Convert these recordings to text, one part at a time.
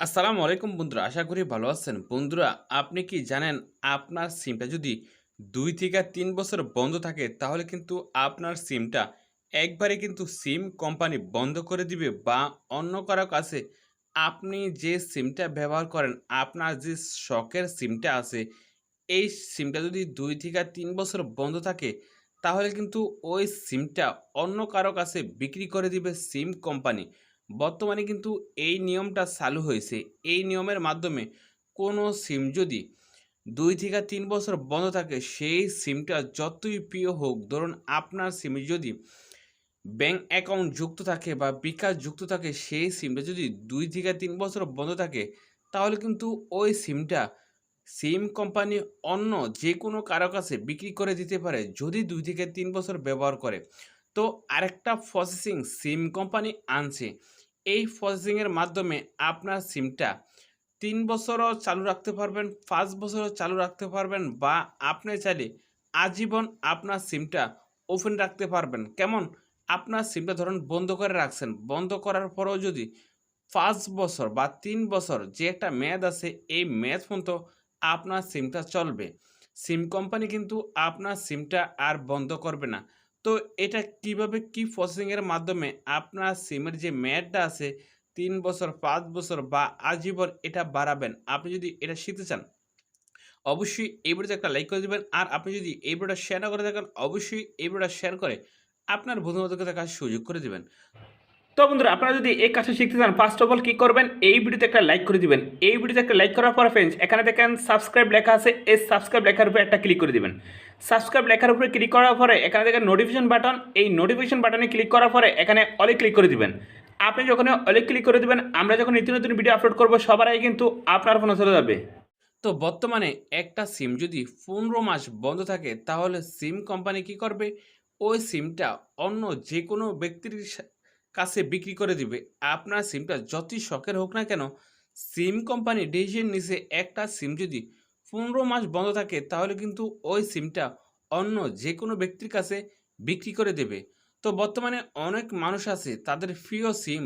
আসসালামু আলাইকুম বন্ধুরা, আশা করি ভালো আছেন। বন্ধুরা, আপনি কি জানেন আপনার সিমটা যদি দুই থেকে তিন বছর বন্ধ থাকে, তাহলে কিন্তু আপনার সিমটা একবারে কিন্তু সিম কোম্পানি বন্ধ করে দিবে বা অন্য কারও কাছে আপনি যে সিমটা ব্যবহার করেন, আপনার যে শখের সিমটা আছে, এই সিমটা যদি দুই থেকে তিন বছর বন্ধ থাকে, তাহলে কিন্তু ওই সিমটা অন্য কারও কাছে বিক্রি করে দিবে সিম কোম্পানি। বর্তমানে কিন্তু এই নিয়মটা চালু হয়েছে। এই নিয়মের মাধ্যমে কোনো সিম যদি দুই থেকে তিন বছর বন্ধ থাকে, সেই সিমটা যতই প্রিয় হোক, ধরুন আপনার সিমে যদি ব্যাংক অ্যাকাউন্ট যুক্ত থাকে বা বিকাশ যুক্ত থাকে, সেই সিমটা যদি দুই থেকে তিন বছর বন্ধ থাকে, তাহলে কিন্তু ওই সিমটা সিম কোম্পানি অন্য যে কোনো কারও কাছে বিক্রি করে দিতে পারে, যদি দুই থেকে তিন বছর ব্যবহার করে। তো আরেকটা প্রসেসিং সিম কোম্পানি আনছে। এই প্রসেসিংয়ের মাধ্যমে আপনার সিমটা তিন বছরও চালু রাখতে পারবেন, পাঁচ বছরও চালু রাখতে পারবেন বা আপনি চাইলে আজীবন আপনার সিমটা ওপেন রাখতে পারবেন। কেমন? আপনার সিমটা ধরুন বন্ধ করে রাখছেন, বন্ধ করার পরেও যদি পাঁচ বছর বা তিন বছর যে একটা মেয়াদ আছে, এই মেয়াদ পর্যন্ত আপনার সিমটা চলবে। সিম কোম্পানি কিন্তু আপনার সিমটা আর বন্ধ করবে না। তো এটা কীভাবে, কি প্রসেসিংয়ের মাধ্যমে আপনার সিমের যে মেয়াদটা আছে, তিন বছর, পাঁচ বছর বা আজীবন এটা বাড়াবেন? আপনি যদি এটা শিখতে চান, অবশ্যই এই ভিডিওতে একটা লাইক করে দেবেন। আর আপনি যদি এই ভিডিওটা শেয়ার না করে থাকেন, অবশ্যই এই ভিডিওটা শেয়ার করে আপনার বন্ধুবান্ধবকে দেখার সুযোগ করে দেবেন। তো বন্ধুরা, আপনারা যদি এই কাজটা শিখতে চান ফার্স্ট অফ অল কী করবেন? এই ভিডিওতে একটা লাইক করে দিবেন। এই ভিডিওতে একটা লাইক করার পর ফ্রেন্ডস এখানে দেখেন সাবস্ক্রাইব লেখা আছে। এই সাবস্ক্রাইব লেখার উপরে একটা ক্লিক করে দিবেন। সাবস্ক্রাইব লেখার উপরে ক্লিক করার পরে এখানে দেখেন নোটিফিকেশন বাটন এই নোটিফিকেশন বাটনে ক্লিক করার পরে এখানে অলে ক্লিক করে দিবেন। আপনি যখন অলে ক্লিক করে দিবেন, আমরা যখন নিত্য নতুন ভিডিও আপলোড করব, সবার আগে কিন্তু আপনার ফোনে চলে যাবে। তো বর্তমানে একটা সিম যদি পনেরো মাস বন্ধ থাকে, তাহলে সিম কোম্পানি কি করবে? ওই সিমটা অন্য যে কোনো ব্যক্তির কাছে বিক্রি করে দিবে। আপনার সিমটা যতই শখের হোক না কেন সিম কোম্পানি ডিসিশন নিছে একটা সিম যদি পনেরো মাস বন্ধ থাকে, তাহলে কিন্তু ওই সিমটা অন্য যে কোনো ব্যক্তির কাছে বিক্রি করে দেবে। তো বর্তমানে অনেক মানুষ আছে, তাদের প্রিয় সিম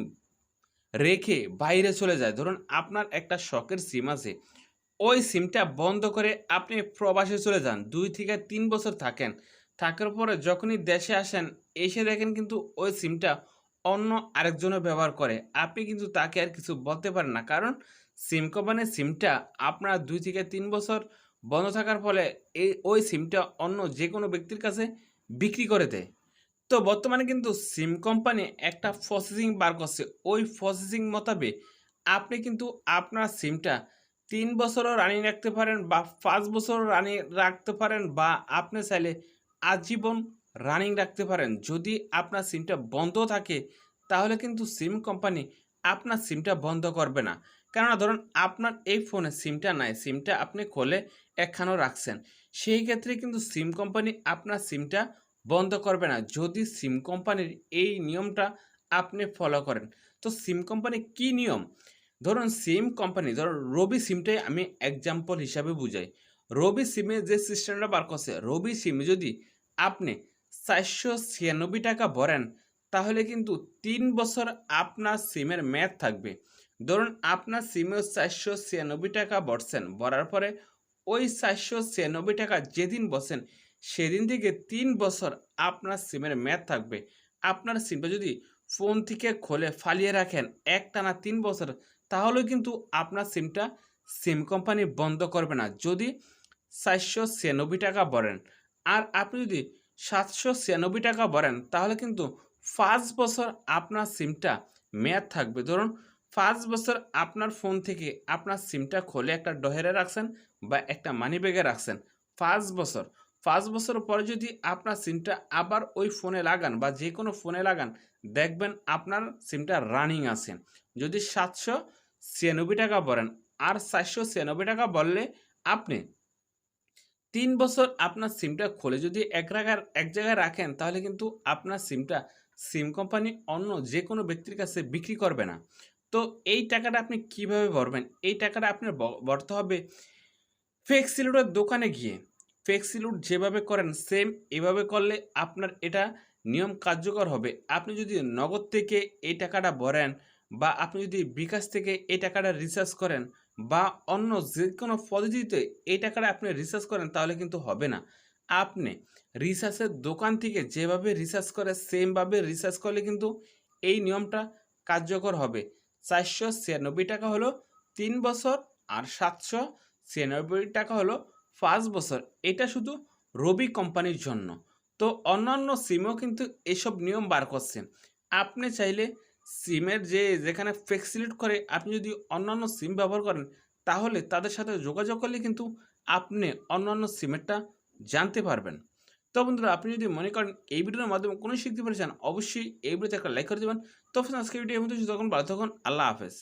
রেখে বাইরে চলে যায়। ধরুন আপনার একটা শখের সিম আছে, ওই সিমটা বন্ধ করে আপনি প্রবাসে চলে যান। দুই থেকে তিন বছর থাকেন। থাকার পরে যখনই দেশে আসেন, এসে দেখেন কিন্তু ওই সিমটা অন্য আরেকজনও ব্যবহার করে। আপনি কিন্তু তাকে আর কিছু বলতে পারেন না। কারণ সিম কোম্পানির সিমটা আপনার দুই থেকে তিন বছর বন্ধ থাকার ফলে এই, ওই সিমটা অন্য যে কোনো ব্যক্তির কাছে বিক্রি করে দেয়। তো বর্তমানে কিন্তু সিম কোম্পানি একটা প্রসেসিং বার করছে। ওই প্রসেসিং মোতাবেক আপনি কিন্তু আপনার সিমটা তিন বছরও রানিং রাখতে পারেন বা পাঁচ বছরও রানিং রাখতে পারেন বা আপনি চাইলে আজীবন রানিং রাখতে পারেন। যদি আপনার সিমটা বন্ধ থাকে, তাহলে কিন্তু সিম কোম্পানি আপনার সিমটা বন্ধ করবে না। কেননা ধরুন আপনার এই ফোনে সিমটা নাই, সিমটা আপনি খোলে একখানেও রাখছেন। সেই ক্ষেত্রে কিন্তু সিম কোম্পানি আপনার সিমটা বন্ধ করবে না। যদি সিম কোম্পানির এই নিয়মটা আপনি ফলো করেন। তো সিম কোম্পানি কি নিয়ম? ধরুন সিম কোম্পানি, ধরুন রবি সিমটাই আমি এক্সাম্পল হিসাবে বুঝাই। রবি সিমে যে সিস্টেমটা বার করছে, রবি সিমে যদি আপনি চারশো ছিয়ানব্বই টাকা ভরেন তাহলে কিন্তু তিন বছর আপনার সিমের মেয়াদ থাকবে। ধরুন আপনার সিমে চারশো ছিয়ানব্বই টাকা ভরছেন ভরার পরে ওই চারশো ছিয়ানব্বই টাকা যেদিন বসেন, সেদিন থেকে তিন বছর আপনার সিমের মেয়াদ থাকবে। আপনার সিমটা যদি ফোন থেকে খোলে ফালিয়ে রাখেন একটানা তিন বছর তাহলে কিন্তু আপনার সিমটা সিম কোম্পানি বন্ধ করবে না। যদি চারশো ছিয়ানব্বই টাকা ভরেন আর আপনি যদি সাতশো ছিয়ানব্বই টাকা ভরেন তাহলে কিন্তু পাঁচ বছর আপনার সিমটা মেয়াদ থাকবে। ধরুন পাঁচ বছর আপনার ফোন থেকে আপনার সিমটা খোলে একটা ডহেরে রাখছেন বা একটা মানি ব্যাগে রাখছেন। পাঁচ বছর পাঁচ বছর পরে যদি আপনার সিমটা আবার ওই ফোনে লাগান বা যে কোনো ফোনে লাগান, দেখবেন আপনার সিমটা রানিং আছে। যদি সাতশো ছিয়ানব্বই টাকা বলেন, আর চারশো ছিয়ানব্বই টাকা বললে আপনি তিন বছর আপনার সিমটা খোলে যদি এক জায়গায় এক জায়গায় রাখেন, তাহলে কিন্তু আপনার সিমটা সিম কোম্পানি অন্য যে কোনো ব্যক্তির কাছে বিক্রি করবে না। তো এই টাকাটা আপনি কীভাবে ভরবেন? এই টাকাটা আপনার ভরতে হবে ফেক্সিলুটের দোকানে গিয়ে। ফেক্সিলুট যেভাবে করেন, সেম এভাবে করলে আপনার এটা নিয়ম কার্যকর হবে। আপনি যদি নগদ থেকে এই টাকাটা ভরেন বা আপনি যদি বিকাশ থেকে এই টাকাটা রিচার্জ করেন বা অন্য যে কোনো পদ্ধতিতে এই টাকাটা আপনি রিচার্জ করেন, তাহলে কিন্তু হবে না। আপনি রিচার্জের দোকান থেকে যেভাবে রিসার্চ করে সেমভাবে রিসার্চ করলে কিন্তু এই নিয়মটা কার্যকর হবে। চারশো ছিয়ানব্বই টাকা হলো তিন বছর আর সাতশো ছিয়ানব্বই টাকা হলো পাঁচ বছর। এটা শুধু রবি কোম্পানির জন্য। তো অন্যান্য সিমও কিন্তু এসব নিয়ম বার করছে। আপনি চাইলে সিমের যে যেখানে ফ্লেক্সিলেট করে, আপনি যদি অন্যান্য সিম ব্যবহার করেন, তাহলে তাদের সাথে যোগাযোগ করলে কিন্তু আপনি অন্যান্য সিমেরটা জানতে পারবেন। তো বন্ধুরা, আপনি যদি মনে করেন এই ভিডিওর মাধ্যমে কোনো শিখতে পেরেছেন, অবশ্যই এই ভিডিওতে একটা লাইক করে দেবেন। তো আজকে ভিডিও মধ্যে তখন ভালো থাকুন আল্লাহ হাফেজ।